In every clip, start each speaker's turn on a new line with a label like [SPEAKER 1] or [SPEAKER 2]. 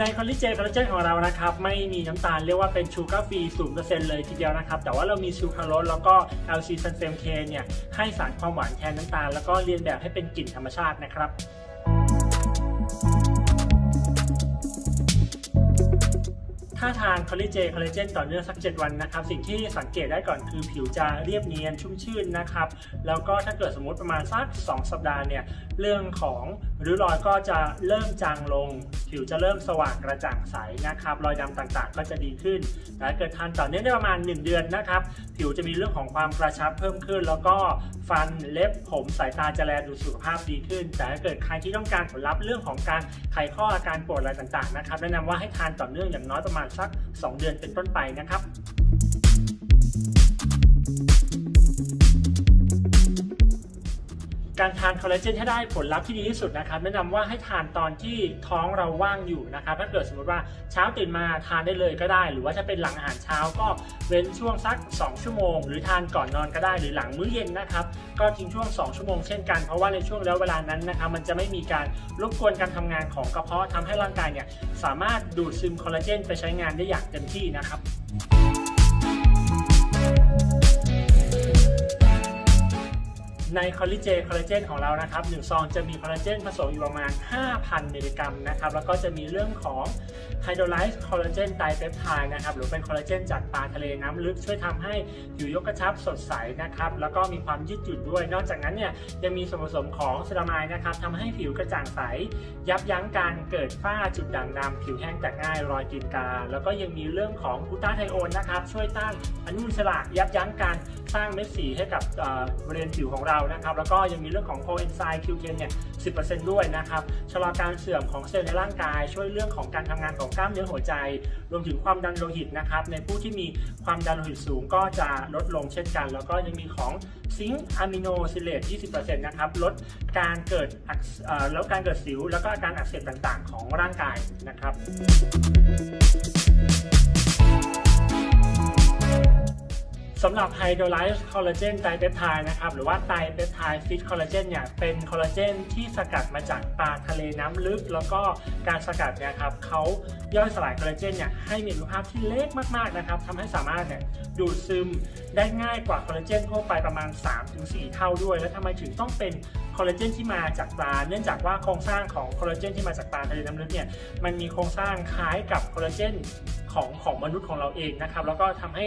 [SPEAKER 1] ในคอลลาเจนคอลลาเจนของเรานะครับไม่มีน้ำตาลเรียกว่าเป็นชูการ์ฟรีศูนเปอร์เซ็นต์เลยทีเดียวนะครับ แต่ว่าเรามีซูคาราโรสแล้วก็ LC ซันเฟมเคเนี่ยให้สารความหวานแทนน้ำตาล แล้วก็เรียนแบบให้เป็นกลิ่นธรรมชาตินะครับถ้าทานคอลลาเจนคอลลาเจนต่อเนื่องสัก 7 วันนะครับ สิ่งที่สังเกตได้ก่อนคือผิวจะเรียบเนียนชุ่มชื่นนะครับ แล้วก็ถ้าเกิดสมมติประมาณสัก 2 สัปดาห์เนี่ย เรื่องของริ้วรอยก็จะเริ่มจางลง ผิวจะเริ่มสว่างกระจ่างใสนะครับ รอยดำต่างๆ ก็จะดีขึ้นแต่เกิดทานต่อเนื่องได้ประมาณ 1 เดือนนะครับ ผิวจะมีเรื่องของความกระชับเพิ่มขึ้น แล้วก็ฟันเล็บผมสายตาจะแลดูสุขภาพดีขึ้น แต่ถ้าเกิดใครที่ต้องการผลลัพธ์เรื่องของการไขข้ออาการปวดอะไรต่างๆนะครับแนะนำว่าให้ทานต่อเนื่องอย่างน้อยประมาณสัก 2 เดือนเป็นต้นไปนะครับ การทานคอลลาเจนให้ได้ผลลัพธ์ที่ดีที่สุดนะครับแนะนำว่าให้ทานตอนที่ท้องเราว่างอยู่นะครับถ้าเกิดสมมติว่าเช้าตื่นมาทานได้เลยก็ได้ หรือว่าถ้าเป็นหลังอาหารเช้าก็เว้นช่วงสัก 2 ชั่วโมง หรือทานก่อนนอนก็ได้หรือหลังมื้อเย็นนะครับก็ทิ้งช่วง 2 ชั่วโมงเช่นกันเพราะว่าในช่วงแล้วเวลานั้นนะครับมันจะไม่มีการรบกวนการทำงานของกระเพาะทำให้ร่างกายเนี่ยสามารถดูดซึมคอลลาเจนไปใช้งานได้อย่างเต็มที่นะครับ ในคอลลาเจนคอลลาเจนของเรานะครับหนึ่งซองจะมีคอลลาเจนผสมอยู่ประมาณ 5,000 มิลลิกรัมนะครับแล้วก็จะมีเรื่องของไฮโดรไลซ์คอลลาเจนไตรเปปไทด์นะครับหรือเป็นคอลลาเจนจากปลาทะเลน้ำลึกช่วยทำให้ผิวยกกระชับสดใสนะครับแล้วก็มีความยืดหยุ่นด้วย นอกจากนั้นเนี่ยยังมีส่วนผสมของเซรามายนะครับทำให้ผิวกระจ่างใส ยับยั้งการเกิดฝ้าจุดด่างดำผิวแห้งแตกง่ายรอยตีนกา แล้วก็ยังมีเรื่องของกูตาไทโอนนะครับช่วยต้านอนุมูลอิสระยับยั้งการสร้างเม็ดสีให้กับบริเวณผิวของเรานะครับ แล้วก็ยังมีเรื่องของโคเอนไซม์ Q10 เนี่ย10%ด้วยนะครับ ชะลอการเสื่อมของเซลล์ในร่างกาย ช่วยเรื่องของการทำงานของกล้ามเนื้อหัวใจ รวมถึงความดันโลหิตนะครับ ในผู้ที่มีความดันโลหิตสูงก็จะลดลงเช่นกัน แล้วก็ยังมีของซิงค์อะมิโนซิเลต20%นะครับ ลดการเกิดอักเสเอ่อลดการเกิดสิว แล้วก็อาการอักเสบต่างๆ ของร่างกายนะครับ สำหรับไฮโดรไลซ์คอลลาเจนไตรเปปไทด์นะครับหรือว่าไตรเปปไทด์ฟิชคอลลาเจนเนี่ยเป็นคอลลาเจนที่สกัดมาจากปลาทะเลน้ำลึก แล้วก็การสกัดเนี่ยครับเขาย่อยสลายคอลลาเจนเนี่ยให้มีอนุภาคที่เล็กมากๆนะครับทำให้สามารถเนี่ยดูดซึมได้ง่ายกว่าคอลลาเจนทั่วไปประมาณ 3-4 เท่าด้วย แล้วทำไมถึงต้องเป็น คอลลาเจนที่มาจากปลา เนื่องจากว่าโครงสร้างของคอลลาเจนที่มาจากปลาทะเลน้ำลึกเนี่ยมันมีโครงสร้างคล้ายกับคอลลาเจนของของมนุษย์ของเราเองนะครับ แล้วก็ทำให้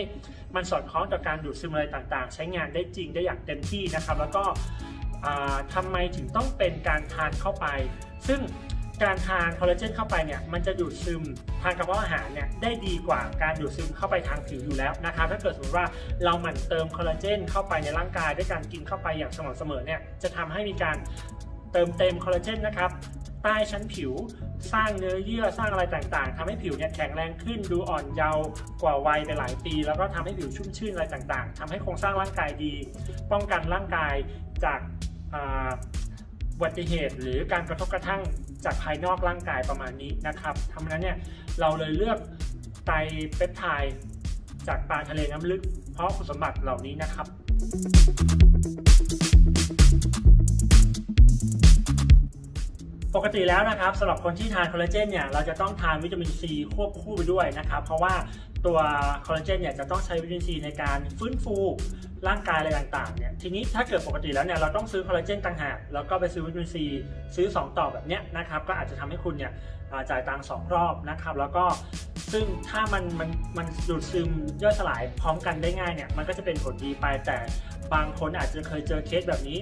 [SPEAKER 1] มันสอดคล้องต่อการดูดซึมอะไรต่างๆ ใช้งานได้จริงได้อย่างเต็มที่นะครับ แล้วก็ทำทำไมถึงต้องเป็นการทานเข้าไป ซึ่ง การทานคอลลาเจนเข้าไปเนี่ยมันจะดูดซึมทางกระเพาะอาหารเนี่ยได้ดีกว่าการดูดซึมเข้าไปทางผิวอยู่แล้วนะครับถ้าเกิดสมมติว่าเราหมั่นเติมคอลลาเจนเข้าไปในร่างกายด้วยการกินเข้าไปอย่างสม่ำเสมอเนี่ยจะทำให้มีการเติมเต็มคอลลาเจนนะครับใต้ชั้นผิวสร้างเนื้อเยื่อสร้างอะไรต่างๆทำให้ผิวเนี่ยแข็งแรงขึ้นดูอ่อนเยาว์กว่าวัยไปหลายปี แล้วก็ทำให้ผิวชุ่มชื่นอะไรต่างๆทำให้โครงสร้างร่างกายดี ป้องกันร่างกายจาก อุบัติเหตุหรือการกระทบกระทั่งจากภายนอกร่างกายประมาณนี้นะครับทำนั้นเนี่ยเราเลยเลือกไตเปปไทด์จากปลาทะเลน้ำลึก เพราะคุณสมบัติเหล่านี้นะครับ ปกติแล้วนะครับสำหรับคนที่ทานคอลลาเจนเนี่ยเราจะต้องทานวิตามินซีควบคู่ไปด้วยนะครับ เพราะว่าตัวคอลลาเจนเนี่ยจะต้องใช้วิตามินซีในการฟื้นฟู ร่างกายอะไรต่างๆเนี่ยทีนี้ถ้าเกิดปกติแล้วเนี่ยเราต้องซื้อคอลลาเจนต่างหากแล้วก็ไปซื้อวิตามินซีซื้อ 2 ต่อแบบเนี้ยนะครับก็อาจจะทำให้คุณเนี่ยจ่ายตังค์สองรอบนะครับแล้วก็ซึ่งถ้ามันมันมันดูดซึมย่อยสลายพร้อมกันได้ง่ายเนี่ยมันก็จะเป็นผลดีไปแต่บางคนอาจจะเคยเจอเคสแบบนี้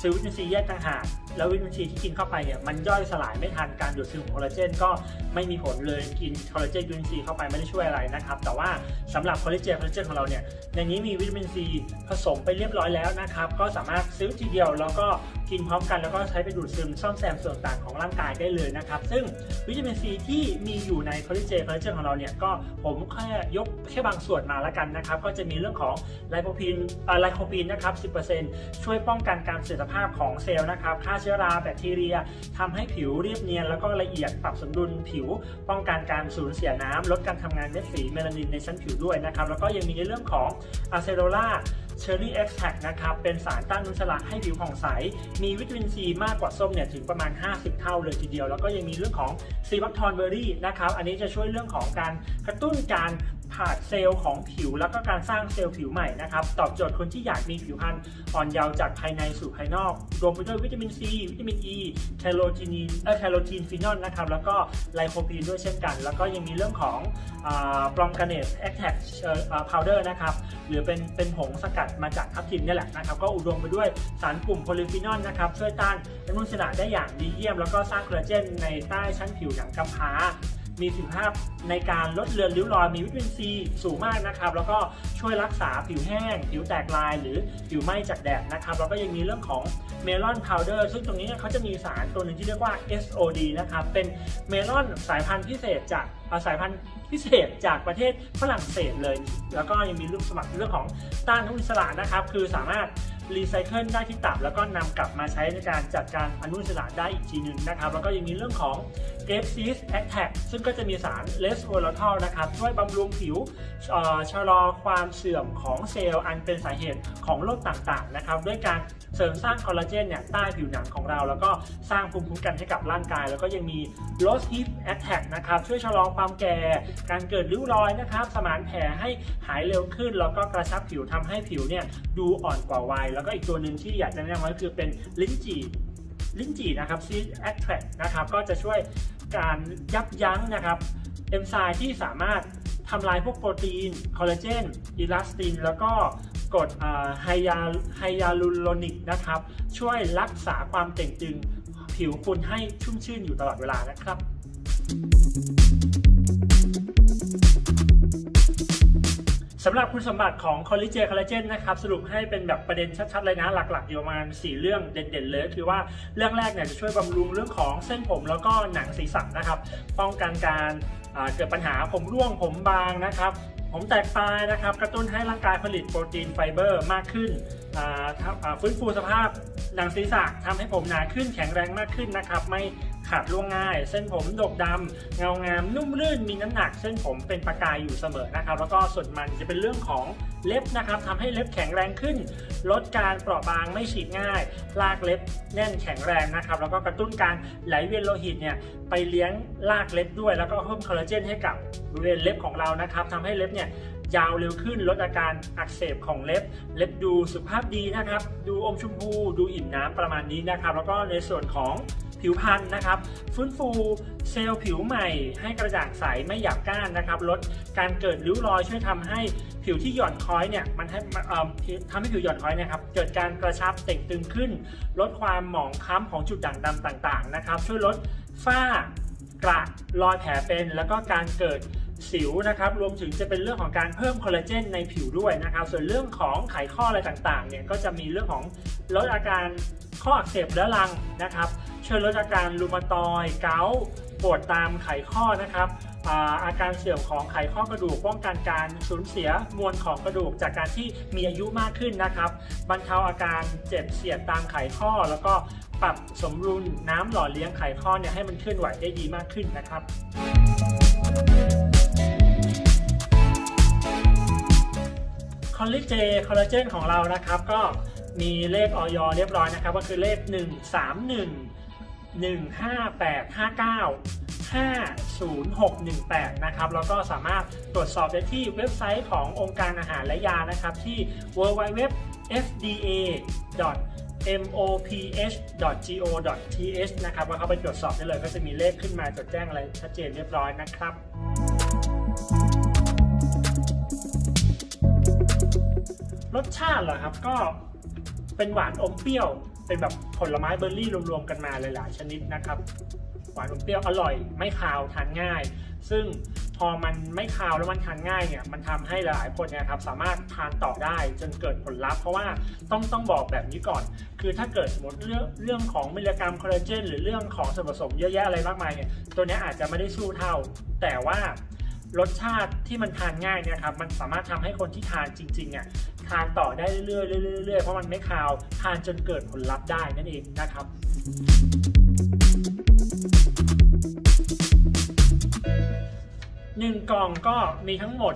[SPEAKER 1] ซื้อวิตามินซีแยกต่างหากแล้ววิตามินซีที่กินเข้าไปเนี่ยมันย่อยสลายไม่ทันการดูดซึมของคอลลาเจนก็ไม่มีผลเลยกินคอลลาเจนวิตามินซีเข้าไปไม่ได้ช่วยอะไรนะครับแต่ว่าสำหรับคอลลาเจนคอลลาเจนของเราเนี่ยในนี้มีวิตามินซีผสมไปเรียบร้อยแล้วนะครับก็สามารถซื้อทีเดียวแล้วก็กินพร้อมกันแล้วก็ใช้ไปดูดซึมซ่อมแซมส่วนต่างของร่างกายได้เลยนะครับ ซึ่งวิตามินซีที่มีอยู่ในคอลลาเจนคอลลาเจนของเราเนี่ยก็ผมแค่ยกแค่บางส่วนมาแล้วกันนะครับ ก็จะมีเรื่องของไลโคปีนไลโคปีนนะครับ 10%ช่วยป้องกันการเสื่อมสภาพของเซลล์นะครับฆ่าเชื้อราแบคทีเรียทำให้ผิวเรียบเนียน แล้วก็ละเอียดปรับสมดุลผิว ป้องกันการสูญเสียน้ำลดการทำงานเม็ดสีเมลานินในชั้นผิวด้วยนะครับแล้วก็ยังมีในเรื่องของอะเซโรล่า Cherry Extract นะครับ เป็นสารต้านอนุมูลอิสระให้ผิวผ่องใส มีวิตามินซีมากกว่าส้มเนี่ยถึงประมาณ 50 เท่าเลยทีเดียว แล้วก็ยังมีเรื่องของซีบัคทอนเบอร์รี่นะครับ อันนี้จะช่วยเรื่องของการกระตุ้นการผ่าเซลล์ของผิวแล้วก็การสร้างเซลล์ผิวใหม่นะครับ ตอบโจทย์คนที่อยากมีผิวพรรณอ่อนเยาว์จากภายในสู่ภายนอก รวมไปด้วยวิตามินซี วิตามินอ e, ีเทโลจีนีเออเทโลจีนฟีนอลนะครับ แล้วก็ไลโคปีนด้วยเช่นกัน แล้วก็ยังมีเรื่องของปรอมกาเนสแอคแท็กพาวเดอร์นะครับ หรือเป็นเป็นผงสกัดมาจากทับทิมนี่แหละนะครับก็อุดมไปด้วยสารกลุ่มโพลีฟีนอลนะครับช่วยต้านอนุมูลอิสระได้อย่างดีเยี่ยม แล้วก็สร้างคอลลาเจนในใต้ชั้นผิวหนังกำพร้ามีประสิทธิภาพในการลดเลือนริ้วรอยมีวิตามินซีสูงมากนะครับ แล้วก็ช่วยรักษาผิวแห้ง ผิวแตกลายหรือผิวไหม้จากแดดนะครับแล้วก็ยังมีเรื่องของ เมลอนพาวเดอร์ซึ่งตรงนี้เขาจะมีสารตัวหนึ่งที่เรียกว่า SOD นะครับ เป็นเมลอนสายพันธุ์พิเศษจากสายพันธุ์พิเศษจากประเทศฝรั่งเศสเลย แล้วก็ยังมีรูปสมัครเรื่องของต้านอนุมูลอิสระนะครับ คือสามารถรีไซเคิลได้ที่ตับ แล้วก็นำกลับมาใช้ในการจัดการอนุมูลอิสระได้อีกทีหนึ่งนะครับ แล้วก็ยังมีเรื่องของ g a p e Cyst Attack ซึ่งก็จะมีสารเลสโ o ลทอลนะครับช่วยบำรุงผิวชะลอความเสื่อมของเซลล์อันเป็นสาเหตุของโรคต่างๆนะครับ ด้วยการ เสริมสร้างคอลลาเจนเนี่ยใต้ผิวหนังของเรา แล้วก็สร้างภูมิคุ้มกันให้กับร่างกาย แล้วก็ยังมี Loss Heat Attack นะครับช่วยชะลอความแก่ การเกิดริ้วรอยนะครับสมานแผลให้หายเร็วขึ้น แล้วก็กระชับผิวทำให้ผิวเนี่ยดูอ่อนกว่าวัย แล้วก็อีกตัวหนึ่งที่อยากจะแนะนำไว้คือเป็นลิ้นจี่ลิ้นจี่นะครับ Seed Extract นะครับก็จะช่วยการยับยั้งนะครับเอนไซม์ที่สามารถทำลายพวกโปรตีน คอลลาเจน อิลาสติน แล้วก็ กรดไฮยาไฮยาลูโรนิกนะครับ ช่วยรักษาความเต่งตึงผิวคุณให้ชุ่มชื่นอยู่ตลอดเวลานะครับสำหรับคุณสมบัติของคอลลิเจคอลลาเจนนะครับสรุปให้เป็นแบบประเด็นชัดๆเลยนะหลักๆอยู่ประมาณ4เรื่องเด่นๆเลยคือว่าเรื่องแรกเนี่ยจะช่วยบำรุงเรื่องของเส้นผมแล้วก็หนังศีรษะนะครับ ป้องกันการเกิดปัญหาผมร่วงผมบางนะครับ ผมแตกปลายนะครับ กระตุ้นให้ร่างกายผลิตโปรตีนไฟเบอร์มากขึ้นฟื้นฟูสภาพหนังศีรษะทำให้ผมหนาขึ้นแข็งแรงมากขึ้นนะครับ ไม่ ขาดร่วงง่าย เส้นผมดกดำเงางามนุ่มลื่นมีน้ำหนัก เส้นผมเป็นประกายอยู่เสมอนะครับ แล้วก็ส่วนมันจะเป็นเรื่องของเล็บนะครับทำให้เล็บแข็งแรงขึ้น ลดการเปราะบางไม่ฉีกง่าย ลากเล็บแน่นแข็งแรงนะครับ แล้วก็กระตุ้นการไหลเวียนโลหิตเนี่ยไปเลี้ยงลากเล็บด้วย แล้วก็เพิ่มคอลลาเจนให้กับบริเวณเล็บของเรานะครับทำให้เล็บเนี่ยยาวเร็วขึ้นลดอาการอักเสบของเล็บ เล็บดูสุขภาพดีนะครับ ดูอมชมพู ดูอิ่มน้ำประมาณนี้นะครับ แล้วก็ในส่วนของ ผิวพรรณนะครับ ฟื้นฟูเซลล์ผิวใหม่ ให้กระจ่างใสไม่หยาบก้านนะครับ ลดการเกิดริ้วรอยช่วยทำให้ผิวที่หย่อนคล้อยเนี่ยมันให้ทำให้ผิวหย่อนคล้อยนะครับเกิดการกระชับเต่งตึงขึ้น ลดความหมองคล้ำของจุดด่างดำต่างๆนะครับ ช่วยลดฝ้ากระรอยแผลเป็น แล้วก็การเกิดสิวนะครับ รวมถึงจะเป็นเรื่องของการเพิ่มคอลลาเจนในผิวด้วยนะครับ ส่วนเรื่องของไขข้ออะไรต่างๆ เนี่ย ก็จะมีเรื่องของลดอาการข้ออักเสบเรื้อรังนะครับ ช่วยลดอาการรูมาตอยเกาต์ปวดตามไขข้อนะครับอาการเสื่อมของไขข้อกระดูกป้องกันการสูญเสียมวลของกระดูกจากการที่มีอายุมากขึ้นนะครับบรรเทาอาการเจ็บเสียดตามไขข้อ แล้วก็ปรับสมดุลน้ำหล่อเลี้ยงไขข้อเนี่ยให้มันเคลื่อนไหวได้ดีมากขึ้นนะครับคอลลิเจนคอลลาเจนของเรานะครับก็มีเลขออยเรียบร้อยนะครับก็คือเลข 131 15859 50618 นะครับ แล้วก็สามารถตรวจสอบได้ที่เว็บไซต์ขององค์การอาหารและยานะครับ ที่ www.fda moph.go.th นะครับว่าเข้าไปตรวจสอบได้เลยก็จะมีเลขขึ้นมาจดแจ้งอะไรชัดเจนเรียบร้อยนะครับรสชาติเหรอครับก็เป็นหวานอมเปรี้ยว เป็นแบบผลไม้เบอร์รี่รวมๆกันมาหลายๆ ชนิดนะครับ หวานอมเปรี้ยวอร่อย ไม่คาวทานง่าย ซึ่งพอมันไม่คาวแล้วมันทานง่ายเนี่ยมันทำให้หลายคนเนี่ยครับสามารถทานต่อได้จนเกิดผลลัพธ์เพราะว่าต้องต้องบอกแบบนี้ก่อน คือถ้าเกิดสมมติเรื่องเรื่องของมิลลิกรัมคอลลาเจนหรือเรื่องของส่วนผสมเยอะแยะอะไรมากมายเนี่ยตัวนี้อาจจะไม่ได้สู้เท่า แต่ว่า รสชาติที่มันทานง่ายเนี่ยครับมันสามารถทำให้คนที่ทานจริงๆอะทานต่อได้เรื่อยๆเรื่อยๆเพราะมันไม่คาวทานจนเกิดผลลัพธ์ได้นั่นเองนะครับหนึ่งกล่องก็มีทั้งหมด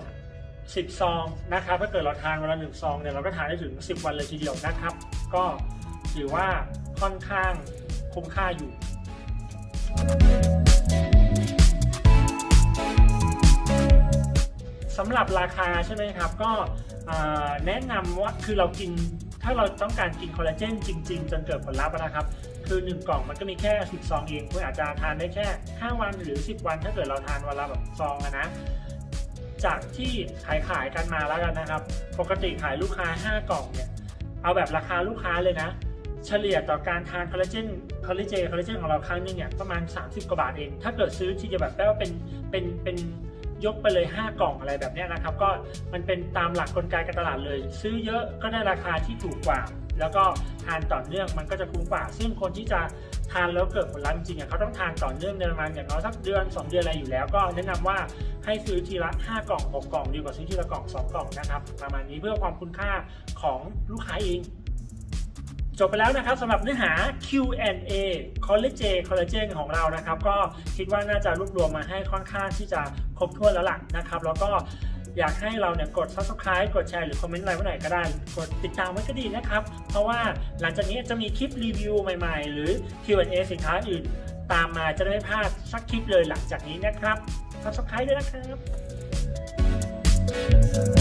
[SPEAKER 1] 10 ซองนะครับถ้าเกิดเราทานวันละหนึ่งซองเนี่ยเราก็ทานได้ถึง 10 วันเลยทีเดียวนะครับ ก็ถือว่าค่อนข้างคุ้มค่าอยู่ สำหรับราคาใช่ไหมครับ ก็แนะนำว่าคือเรากินถ้าเราต้องการกินคอลลาเจนจริง ๆ จนเกิดผลลัพธ์นะครับ คือ 1 กล่องมันก็มีแค่ 10 ซองเองคุณอาจจะทานได้แค่ 5 วันหรือ 10 วัน ถ้าเกิดเราทานวันละแบบซองอะนะ จากที่ขายขายกันมาแล้วกันนะครับ ปกติขายลูกค้า 5 กล่องเนี่ย เอาแบบราคาลูกค้าเลยนะ เฉลี่ยต่อการทานคอลลาเจนคอลลาเจนคอลลาเจนของเราครั้งหนึงเนี่ยประมาณ 30 กว่าบาทเอง ถ้าเกิดซื้อที่จะแบบแปลว่าเป็นเป็นเป็น ยกไปเลย 5 กล่องอะไรแบบนี้นะครับ ก็มันเป็นตามหลักกลไกการตลาดเลย ซื้อเยอะก็ได้ราคาที่ถูกกว่า แล้วก็ทานต่อเนื่องมันก็จะคุ้มกว่า ซึ่งคนที่จะทานแล้วเกิดผลลัพธ์จริงๆอะเขาต้องทานต่อเนื่องในประมาณอย่างน้อยสักเดือน 2 เดือนอะไรอยู่แล้ว ก็แนะนำว่าให้ซื้อทีละ 5 กล่อง 6 กล่องดีกว่าซื้อทีละกล่อง 2 กล่องนะครับประมาณนี้เพื่อความคุณค่าของลูกค้าเอง จบไปแล้วนะครับสำหรับเนื้อหา Q&A คอลลาเจนคอลลาเจนของเรานะครับ ก็คิดว่าน่าจะรวบรวมมาให้ค่อนข้างที่จะครบถ้วนแล้วล่ะนะครับ แล้วก็อยากให้เราเนี่ยกด subscribe กดแชร์หรือคอมเมนต์อะไรไว้ไหนก็ได้ กดติดตามไว้ก็ดีนะครับ เพราะว่าหลังจากนี้จะมีคลิปรีวิวใหม่ๆ หรือ Q&A สินค้าอื่น ตามมาจะได้ไม่พลาดสักคลิปเลยหลังจากนี้นะครับ subscribe ด้วยนะครับ